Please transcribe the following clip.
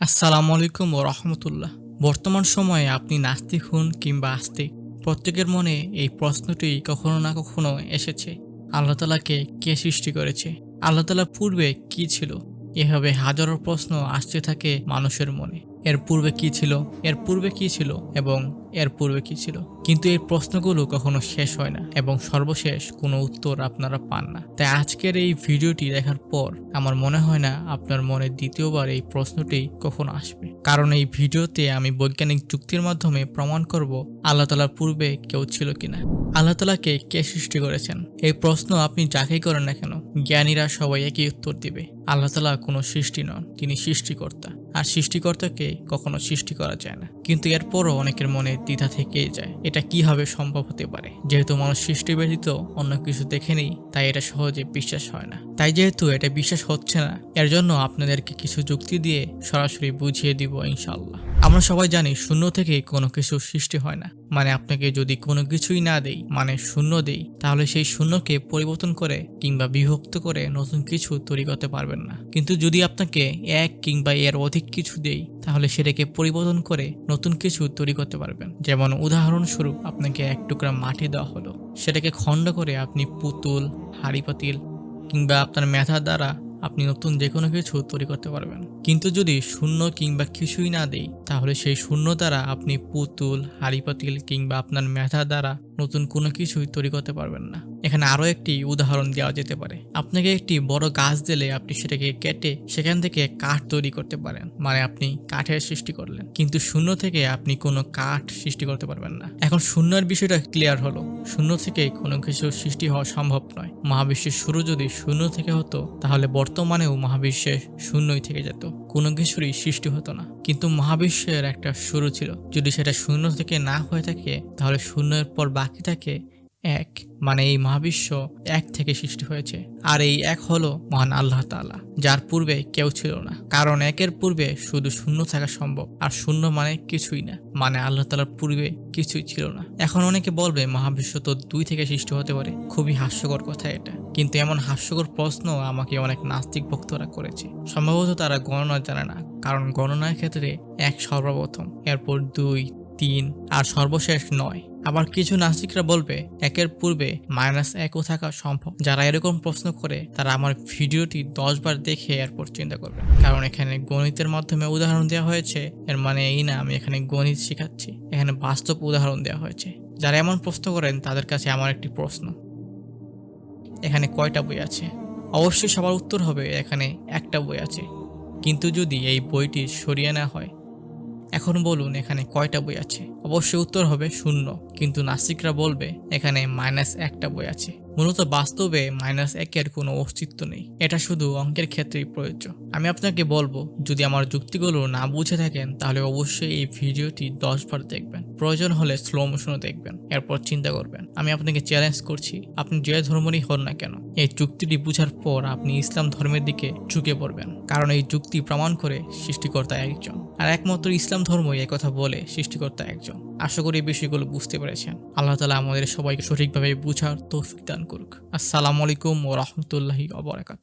আসসালামু আলাইকুম ও রহমতুল্লাহ। বর্তমান সময়ে আপনি নাস্তিক হন কিংবা আস্তিক, প্রত্যেকের মনে এই প্রশ্নটি কখনো না কখনো এসেছে। আল্লাহ তালাকে কে সৃষ্টি করেছে? আল্লাহ তালা পূর্বে কি ছিল? এভাবে হাজারো প্রশ্ন আসতে থাকে মানুষের মনে। এর পূর্বে কি ছিল? এর পূর্বে কি ছিল? এবং এর পূর্বে কি ছিল? কিন্তু এই প্রশ্নগুলো কখনো শেষ হয় না এবং সর্বশেষ কোনো উত্তর আপনারা পান না। তাই আজকের এই ভিডিওটি দেখার পর আমার মনে হয় না আপনার মনে দ্বিতীয়বার এই প্রশ্নটি কখনো আসবে। কারণ এই ভিডিওতে আমি বৈজ্ঞানিক যুক্তির মাধ্যমে প্রমাণ করব আল্লাহ তালার পূর্বে কেউ ছিল কিনা। আল্লাহ তালাকে কে সৃষ্টি করেছেন? এই প্রশ্ন আপনি যাকেই করেন না কেন, জ্ঞানীরা সবাই একই উত্তর দিবে। আল্লাহ তালা কোনো সৃষ্টি নন, তিনি সৃষ্টিকর্তা। আর সৃষ্টিকর্তাকে কখনো সৃষ্টি করা যায় না। কিন্তু এরপরও অনেকের মনে দ্বিধা থেকে যায়, এটা কীভাবে সম্ভব হতে পারে? যেহেতু মানুষ সৃষ্টি ব্যতীত অন্য কিছু দেখে নেই, তাই এটা সহজে বিশ্বাস হয় না। তাই যেহেতু এটা বিশ্বাস হচ্ছে না, এর জন্য আপনাদেরকে কিছু যুক্তি দিয়ে সরাসরি বুঝিয়ে দিব ইনশাল্লাহ আমরা সবাই জানি শূন্য থেকে কোনো কিছু সৃষ্টি হয় না। মানে আপনাকে যদি কোনো কিছুই না দেই মানে শূন্য দেই, তাহলে সেই শূন্যকে পরিবর্তন করে কিংবা বিভক্ত করে নতুন কিছু তৈরি করতে পারবেন না। কিন্তু যদি আপনাকে এক কিংবা এর অধিক কিছু দেই, তাহলে সেটাকে পরিবর্তন করে নতুন কিছু তৈরি করতে পারবেন। যেমন উদাহরণস্বরূপ আপনাকে এক টুকরা মাটি দেওয়া হলো। সেটাকে খণ্ড করে আপনি পুতুল, হাড়ি পাতিল কিংবা আপনার মেধা দ্বারা আপনি নতুন যে কোনো কিছু তৈরি করতে পারবেন। কিন্তু যদি শূন্য কিংবা কিছুই না দেই, তাহলে সেই শূন্য দ্বারা আপনি পুতুল, হাড়ি পাতিল কিংবা আপনার মেধা দ্বারা নতুন কোনো কিছুই তৈরি করতে পারবেন না। এখানে আরও একটি উদাহরণ দেওয়া যেতে পারে। আপনাকে একটি বড় গাছ দিলে আপনি সেটাকে কেটে সেখান থেকে কাঠ তৈরি করতে পারেন মানে আপনি কাঠের সৃষ্টি করলেন। কিন্তু শূন্য থেকে আপনি কোনো কাঠ সৃষ্টি করতে পারবেন না। এখন শূন্যের বিষয়টা ক্লিয়ার হলো। শূন্য থেকে কোনো কিছু সৃষ্টি হওয়া সম্ভব নয়। মহাবিশ্বের শুরু যদি শূন্য থেকে হতো, তাহলে বর্তমানেও মহাবিশ্বে শূন্যই থেকে যেত। কোনো কিছুরই সৃষ্টি হতো না। কিন্তু মহাবিশ্বের একটা শুরু ছিল। যদি সেটা শূন্য থেকে না হয়ে থাকে, তাহলে শূন্যের পর বাকি থাকে এক মানে এই মহাবিশ্ব এক থেকে সৃষ্টি হয়েছে। আর এই এক হলো মহান আল্লাহ তাআলা, যার পূর্বে কেউ ছিল না। কারণ একের পূর্বে শুধু শূন্য থাকা সম্ভব, আর শূন্য মানে কিছুই না। মানে আল্লাহ তালার পূর্বে কিছুই ছিল না। এখন অনেকে বলবে, মহাবিশ্ব তো দুই থেকে সৃষ্টি হতে পারে। খুবই হাস্যকর কথা এটা। কিন্তু এমন হাস্যকর প্রশ্ন আমাকে অনেক নাস্তিক ভক্তরা করেছে। সম্ভবত তারা গণনা জানে না, কারণ গণনার ক্ষেত্রে এক সর্বপ্রথম, এরপর দুই তিন আর সর্বশেষ নয়। আবার কিছু নাস্তিকরা বলবে, একের পূর্বে মাইনাস একও থাকা সম্ভব। যারা এরকম প্রশ্ন করে, তারা আমার ভিডিওটি দশ বার দেখে এরপর চিন্তা করবে। কারণ এখানে গণিতের মাধ্যমে উদাহরণ দেওয়া হয়েছে, এর মানে এই না, আমি এখানে গণিত শেখাচ্ছি। এখানে বাস্তব উদাহরণ দেওয়া হয়েছে। যারা এমন প্রশ্ন করেন, তাদের কাছে আমার একটি প্রশ্ন। এখানে কয়টা বই আছে? অবশ্যই সবার উত্তর হবে, এখানে একটা বই আছে। কিন্তু যদি এই বইটি সরিয়ে না হয় এখন বলুন এখানে কয়টা বই আছে? অবশ্যই উত্তর হবে শূন্য। কিন্তু নাস্তিকরা বলবে এখানে মাইনাস একটা বই আছে। মূলত বাস্তবে মাইনাস একের কোনো অস্তিত্ব নেই। এটা শুধু অঙ্কের ক্ষেত্রেই প্রযোজ্য। আমি আপনাকে বলব, যদি আমার যুক্তিগুলো না বুঝে থাকেন, তাহলে অবশ্যই এই ভিডিওটি দশবার দেখবেন। প্রয়োজন হলে স্লো মোশনে দেখবেন। এরপর চিন্তা করবেন, আমি আপনাকে চ্যালেঞ্জ করছি, আপনি যে ধর্মরই হন না কেন, এই যুক্তিটি বুঝার পর আপনি ইসলাম ধর্মের দিকে ঝুঁকে পড়বেন, কারণ এই যুক্তি প্রমাণ করে সৃষ্টিকর্তা একজন। আর একমাত্র ইসলাম ধর্মই কথা বলে সৃষ্টিকর্তা একজন। আশা করি এই বিষয়গুলো বুঝতে পেরেছেন। আল্লাহ তালা আমাদের সবাইকে সঠিকভাবে বুঝার তৌফিক দান করুক। আসসালামু আলাইকুম ও রহমতুল্লাহি অবরাকাত